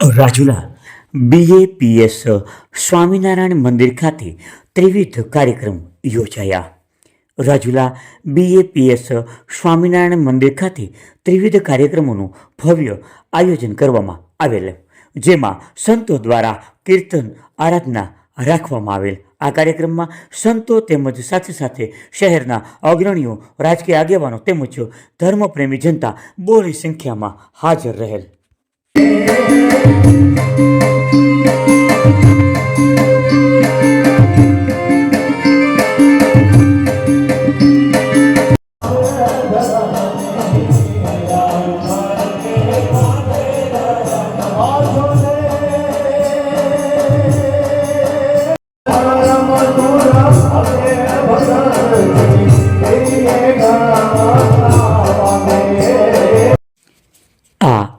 Rajula BAPS Swaminarayan મંદિર ખાતે ત્રિવિધ કાર્યક્રમ યોજાયા. રાજુલા બીએપીએસ સ્વામિનારાયણ મંદિર ખાતે ત્રિવિધ કાર્યક્રમોનું ભવ્ય આયોજન કરવામાં આવેલ, જેમાં સંતો દ્વારા કીર્તન, આરાધના રાખવામાં આવેલ. આ કાર્યક્રમમાં સંતો તેમજ સાથે સાથે શહેરના અગ્રણીઓ, રાજકીય આગેવાનો તેમજ ધર્મપ્રેમી જનતા બોરી સંખ્યામાં હાજર રહેલ. આ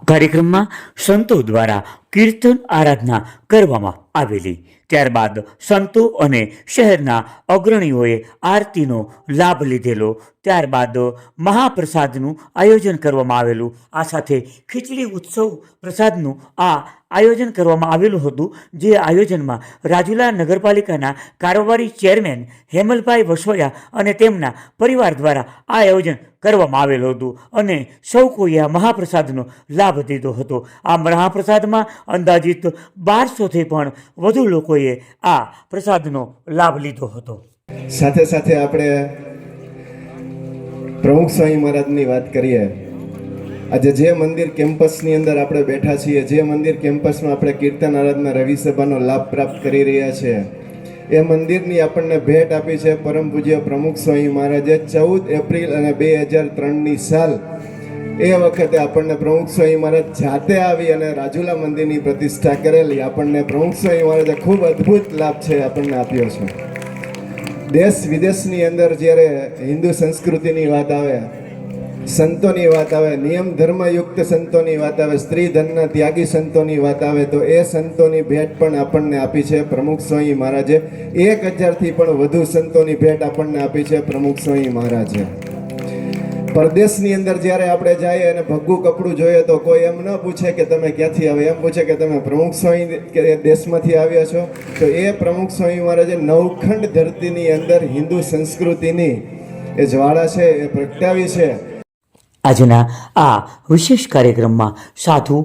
કાર્યક્રમમાં સંતો દ્વારા કીર્તન આરાધના કરવામાં આવેલી. ત્યારબાદ સંતો અને શહેરના અગ્રણીઓએ આરતીનો લાભ લીધેલો. ત્યારબાદ મહાપ્રસાદનું આયોજન કરવામાં આવેલું. આ સાથે ખીચડી ઉત્સવ પ્રસાદનું આ આયોજન કરવામાં આવેલું હતું, જે આયોજનમાં રાજુલા નગરપાલિકાના કારોબારી ચેરમેન હેમલભાઈ વસોયા અને તેમના પરિવાર દ્વારા આ આયોજન કરવામાં આવેલું હતું અને સૌ કોઈએ આ મહાપ્રસાદનો લાભ લીધો હતો. આ મહાપ્રસાદમાં અંદાજિત બારસોથી પણ વધુ લોકોએ આ પ્રસાદનો લાભ લીધો હતો. સાથે સાથે આપણે પ્રમુખ સ્વામી મહારાજની વાત કરીએ. આજે જે મંદિર કેમ્પસની અંદર આપણે બેઠા છીએ, જે મંદિર કેમ્પસમાં આપણે કીર્તન આરાધના રવિ સભાનો લાભ પ્રાપ્ત કરી રહ્યા છે એ મંદિરની આપણને ભેટ આપી છે પરમ પૂજ્ય પ્રમુખ સ્વામી મહારાજે ચૌદ એપ્રિલ અને બે હજાર ત્રણની સાલ. એ વખતે આપણને પ્રમુખ સ્વામી મહારાજ જાતે આવી અને રાજુલા મંદિરની પ્રતિષ્ઠા કરેલી. આપણને પ્રમુખ સ્વામી મહારાજે ખૂબ અદ્ભુત લાભ છે આપણને આપ્યો છે. દેશ વિદેશની અંદર જ્યારે હિન્દુ સંસ્કૃતિની વાત આવે સંતોની વાત આવે, નિયમ ધર્મયુક્ત સંતોની વાત આવે, સ્ત્રી ધનના ત્યાગી સંતોની વાત આવે, તો એ સંતોની ભેટ પણ આપણને આપી છે પ્રમુખ સ્વામી મહારાજે. એક હજારથી પણ વધુ સંતોની ભેટ આપણને આપી છે પ્રમુખ સ્વામી મહારાજે. પરદેશની અંદર જ્યારે આપણે જઈએ અને ભગ્ગું કપડું જોઈએ તો કોઈ એમ ન પૂછે કે તમે ક્યાંથી આવે એમ પૂછે કે તમે પ્રમુખ સ્વામી દેશમાંથી આવ્યા છો, તો એ પ્રમુખ સ્વામી મહારાજે નવખંડ ધરતીની અંદર હિન્દુ સંસ્કૃતિની, એ જ્વાળા છે, એ પ્રગટાવી છે. આજના આ વિશેષ કાર્યક્રમમાં સાધુ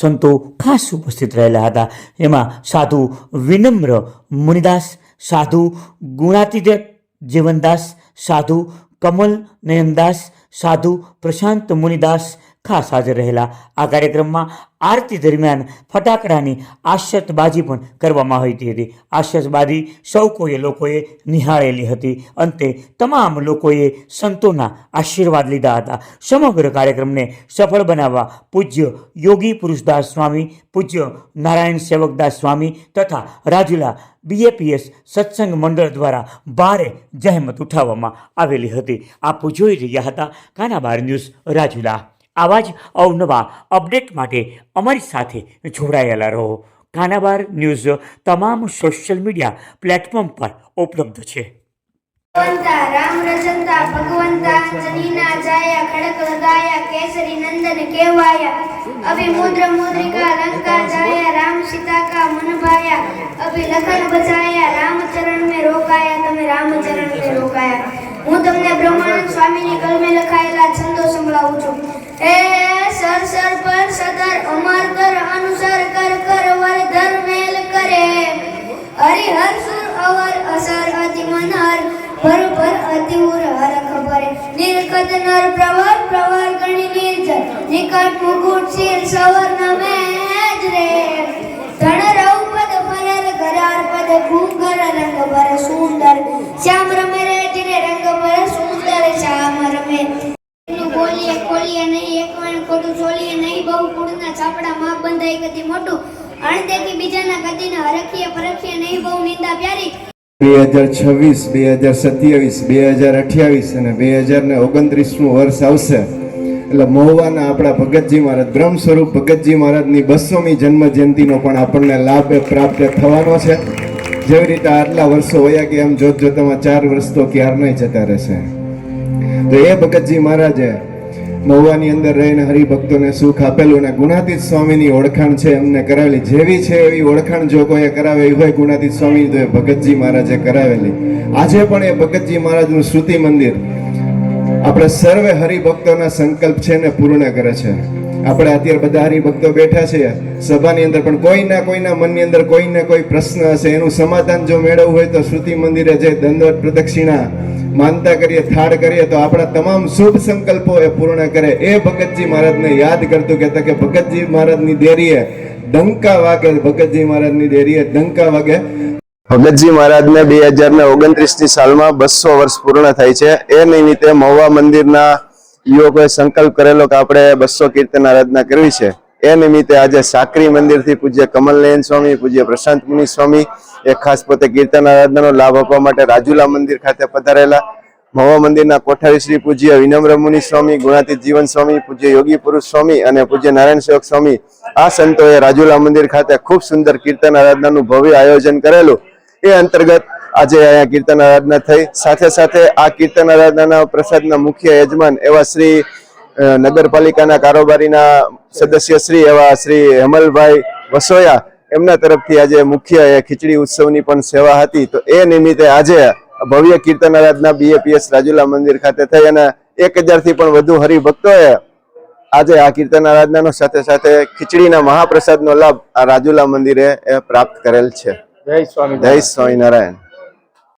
સંતો ખાસ ઉપસ્થિત રહેલા હતા. એમાં સાધુ વિનમ્ર મુનિદાસ, સાધુ ગુણાતીત જીવનદાસ, સાધુ કમલ નયનદાસ, સાધુ પ્રશાંત મુનિદાસ ખાસ હાજર રહેલા. આ કાર્યક્રમમાં આરતી દરમિયાન ફટાકડાની આશતબાજી પણ કરવામાં આવી હતી. આશતબાજી સૌ કોઈ લોકોએ નિહાળેલી હતી. અંતે તમામ લોકોએ સંતોના આશીર્વાદ લીધા હતા. સમગ્ર કાર્યક્રમને સફળ બનાવવા પૂજ્ય યોગી પુરુષદાસ સ્વામી, પૂજ્ય નારાયણ સેવકદાસ સ્વામી તથા રાજુલા બીએપીએસ સત્સંગ મંડળ દ્વારા ભારે જહેમત ઉઠાવવામાં આવેલી હતી. આપ જોઈ રહ્યા હતા કાનાબાર ન્યૂઝ રાજુલા. આવા જ અવનવા અપડેટ માટે અમારી સાથે જોડાયેલા રહો. કાનાબાર ન્યૂઝ તમામ સોશિયલ મીડિયા પ્લેટફોર્મ પર ઉપલબ્ધ છે. રામ રચંતા ભગવંતા રામ સીતા કા લખન બચાયા રામચરણ में રોકાયા, તમે में રોકાયા. હું તમને બ્રહ્માનંદ સ્વામીની કલમે લખાયેલા છંદો સંભળાવું છું. એ સર સર પર સદર અમર કર, અનુસાર કર કર વરધર મેલ કરે. હરિહર, સુર, અવર, અસર, અતિ, મનહર, ભર ભર, અતિ, ઉર, હર ખબર નિરકત નર, પ્રવર પ્રવર, ગણી નિર્જર નિકટ, મુકુટ, શીર સવર નમે બોલીએ નહીં એક વણ ખોટું ચોલીએ નહીં બહુ કુળના ચાપડા માં બંધાઈ ગતિ મોટું. અણદેખી બીજાના ગતિને હરખીએ પરખીએ નહીં બહુ નિંદા પ્યારી. બે હજાર છવ્વીસ બે હજાર સત્યાવીસ બે હજાર અઠ્યાવીસ અને બે હજાર ને ઓગણત્રીસનું વર્ષ આવશે. એટલે મહુવાના આપણા ભગતજી મહારાજ, બ્રહ્મ સ્વરૂપ ભગતજી મહારાજની બસોમી જન્મ જયંતિનો પણ આપણને લાભ પ્રાપ્ત થવાનો છે. જેવી રીતે આટલા વર્ષો હોયા કે એમ જોત જોતામાં ચાર વર્ષ તો ક્યાર નહીં જતા રહેશે. તો એ ભગતજી મહારાજે મહુવાની અંદર રહીને હરિભક્તોને સુખ આપેલું અને ગુણાતીત સ્વામીની ઓળખાણ છે એમને કરાવેલી. જેવી છે એવી ઓળખાણ જો કોઈએ કરાવેલી હોય, ગુણાતીત સ્વામી તો એ ભગતજી મહારાજે કરાવેલી. આજે પણ એ ભગતજી મહારાજનું શ્રુતિ મંદિર આપણે સર્વે હરિભક્તોના સંકલ્પ છે ને પૂર્ણ કરે છે. આપણે અત્યારે બધા હરિભક્તો બેઠા છીએ. સભાની અંદર પણ કોઈના કોઈના મનની અંદર કોઈને કોઈ પ્રશ્ન હશે. એનું સમાધાન જો મેળવવું હોય તો શ્રુતિ મંદિરે જે દંડવત પ્રદક્ષિણા માનતા કરીએ થાળ કરીએ, તો આપણા તમામ શુભ સંકલ્પો એ પૂર્ણ કરે. એ ભગતજી મહારાજને યાદ કરતું કહેતા કે, ભગતજી મહારાજની દેરીએ ડંકા વાગે, ભગતજી મહારાજની દેરીએ ડંકા વાગે. ભગતજી મહારાજને બે હજાર ને ઓગણત્રીસની સાલમાં બસો વર્ષ પૂર્ણ થાય છે. એ નિમિત્તે મહુવા મંદિરના યુવકોએ સંકલ્પ કરેલો કે આપણે બસો કીર્તન આરાધના કરવી છે. એ નિમિત્તે આજે સાકરી મંદિરથી પૂજ્ય કમલનયન સ્વામી, પૂજ્ય પ્રશાંત મુનિ સ્વામી, એ ખાસ પોતે કીર્તન આરાધનાનો લાભ આપવા માટે રાજુલા મંદિર ખાતે પધારેલા. મહુવા મંદિરના કોઠારી શ્રી પૂજ્ય વિનમ્ર મુનિ સ્વામી, ગુણાતીત જીવન સ્વામી, પૂજ્ય યોગી પુરુષ સ્વામી અને પૂજ્ય નારાયણ સેવક સ્વામી, આ સંતોએ રાજુલા મંદિર ખાતે ખૂબ સુંદર કીર્તન આરાધનાનું ભવ્ય આયોજન કરેલું. એ અંતર્ગત આજે અહીંયા કીર્તન આરાધના થઈ. સાથે સાથે આ કીર્તન આરાધનાના પ્રસાદના મુખ્ય યજમાન એવા શ્રી નગરપાલિકાના કારોબારીના સદસ્ય શ્રી એવા શ્રી હેમલભાઈ વસોયા એમના તરફથી આજે મુખ્ય એ ખીચડી ઉત્સવની પણ સેવા હતી. તો એ નિમિત્તે આજે ભવ્ય કીર્તન આરાધના બીએપીએસ રાજુલા મંદિર ખાતે થઈ અને એક હજારથી પણ વધુ હરિભક્તોએ આજે આ કીર્તન આરાધનાનો સાથે સાથે ખીચડીના મહાપ્રસાદનો લાભ આ રાજુલા મંદિરે પ્રાપ્ત કરેલ છે. જય સ્વામી જય સ્વામિનારાયણ.